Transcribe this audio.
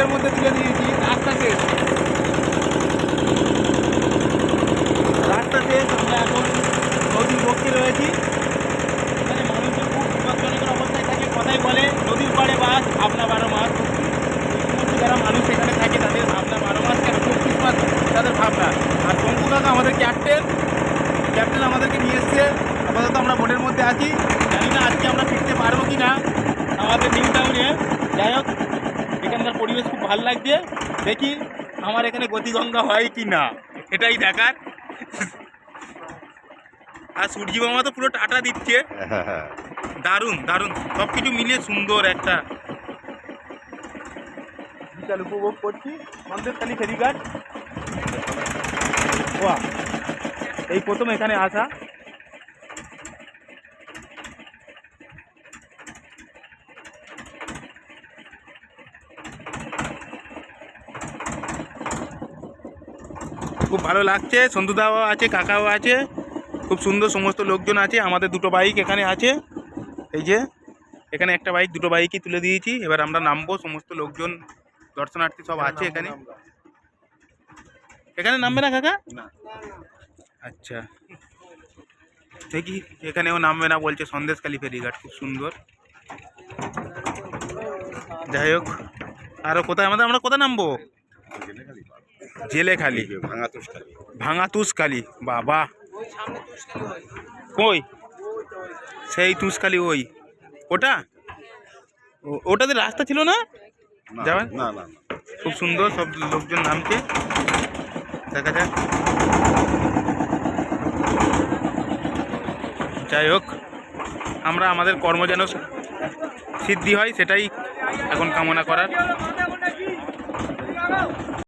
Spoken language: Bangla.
জলের মধ্যে তুলে নিয়েছি, রাস্তাতে। রাস্তাতে আমরা এখন নদীর পক্ষে রয়েছি। এখানে মানুষজন খুব বিপজ্জনক অবস্থায় থাকে, কথাই বলে, নদীর পাড়ে বাস, ভাবনা বারো মাস। সমস্ত যারা মানুষ এখানে থাকে, তাদের ভাবনা বারো মাস কেন? চব্বিশ মাস তাদের ভাবনা। আর শঙ্কু দাদা আমাদের ক্যাপ্টেন ক্যাপ্টেন আমাদেরকে নিয়ে এসছে। আপাতত আমরা বোটের মধ্যে আছি। জানি না আজকে আমরা ফিরতে পরিবেশ খুব ভালো লাগছে। দেখি আমার এখানে গতিগঙ্গা হয় কি না। এটাই দেখার। আর সূর্যি মামা তো পুরো টাটা দিচ্ছে। দারুণ দারুণ। সব কিছু মিলিয়ে সুন্দর একটা। উপভোগ করছি। আমাদের মন্দেরখালি ফেরিঘাট। এই প্রথম এখানে আসা। খুব ভালো লাগছে। সন্তুদাও আছে কাকাও আছে খুব সুন্দর সমস্ত লোকজন আছে। আমাদের দুটো বাইক এখানে আছে। এই যে এখানে একটা বাইক দুটো বাইকই তুলে দিয়েছি। এবার আমরা নামবো সমস্ত লোকজন দর্শনার্থী সব আছে এখানে। এখানে নামবে না কাকা? আচ্ছা। দেখি এখানেও নামবে না বলছে সন্দেশখালি ফেরিঘাট খুব সুন্দর। যাই হোক আরও কোথায়? আমাদের আমরা কোথায় নামবো? জেলেখালি ভাঙা তুষখালি। বাবা। কই? সেই তুষখালি ওই। ওটা? ওটাতে রাস্তা ছিল না? যাবেন? না না খুব সুন্দর সব লোকজন নামছে। দেখা যাক। যাই হোক আমরা আমাদের কর্ম যেন সিদ্ধি হয় সেটাই এখন কামনা করার।